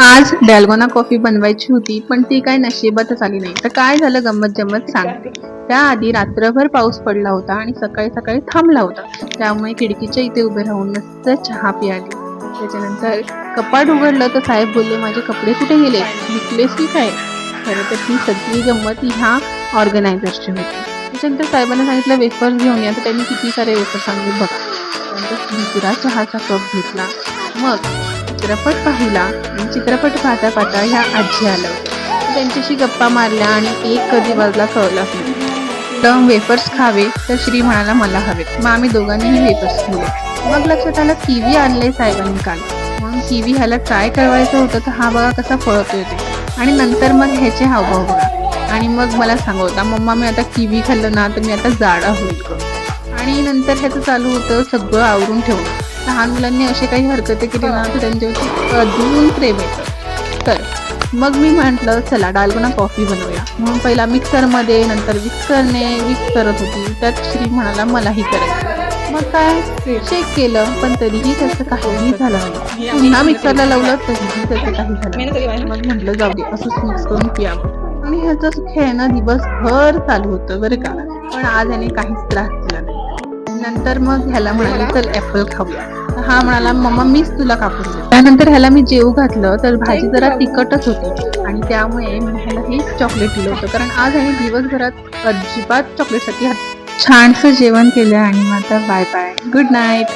आज डॅल्गोना कॉफी बनवायची होती पण ती काय नशिबातच आली नाही. तर काय झालं गंमत जम्मत सांगते त्याआधी रात्रभर पाऊस पडला होता आणि सकाळी सकाळी थांबला होता. त्यामुळे खिडकीच्या इथे उभे राहून मस्त चहा पियाली त्याच्यानंतर कपाट उघडलं तर साहेब बोलले माझे कपडे कुठे गेले? विकलेस की काय? खरं तर ही सगळी गंमत ह्या ऑर्गनायझरची होती. त्याच्यानंतर साहेबांना सांगितलं वेफर्स घेऊन या. तर त्यांनी किती सारे वेफर्स आणले बघा त्यानंतर दुसरा चहाचा कप घेतला. मग चित्रपट पाहिला आणि चित्रपट पाहता पाहता ह्या आजी आलं त्यांच्याशी गप्पा मारल्या आणि एक कधी बाजूला कळलाच नाही. तर वेफर्स खावे तर श्री म्हणाला मला हवे मग आम्ही दोघांनीही वेफर्स खाल्ले मग लक्षात आलं किवी आणलंय साहेबांनी काल. म्हणून किवी ह्याला ट्राय करवायचं होतं तर हा बघा कसा फळतोय ते आणि नंतर मग ह्याचे हावभाव बघा. आणि मग मला सांगवता मम्मा मी आता किवी खाल्लं ना तर मी आता जाडा होईल. आणि नंतर ह्याचं चालू होतं सगळं आवरून ठेवणं. लहान मुलांनी असे काही हरकते केली ना तर त्यांच्यावरती अजून प्रेम येतं. तर मग मी म्हटलं चला डालगोना कॉफी बनवूया. म्हणून पहिला मिक्सरमध्ये नंतर विक्सरने विक्स करत होती. त्यात श्री म्हणाला मलाही करायचं. मग काय? शेक केलं पण तरीही त्याचं काहीही झालं नाही. पुन्हा मिक्सरला लावलं तरीही त्याचं काही झालं मग म्हटलं जाऊ दे असंच मिक्स करून पियावं आणि ह्याचं खेळणं दिवसभर चालू होतं बरं का? पण आज याने काहीच त्रास नंतर मग ह्याला म्हणाले चल ऍपल खाऊया. हा म्हणाला मम्मा मीच तुला कापून देते. त्यानंतर ह्याला मी जेव घातलं तर भाजी जरा तिखटच होती. आणि त्यामुळे मी ह्याला हे चॉकलेट दिलं होतं. कारण आज ह्याने दिवसभरात अजिबात चॉकलेटसाठी छानसं जेवण केलं आणि मग आता बाय बाय गुड नाईट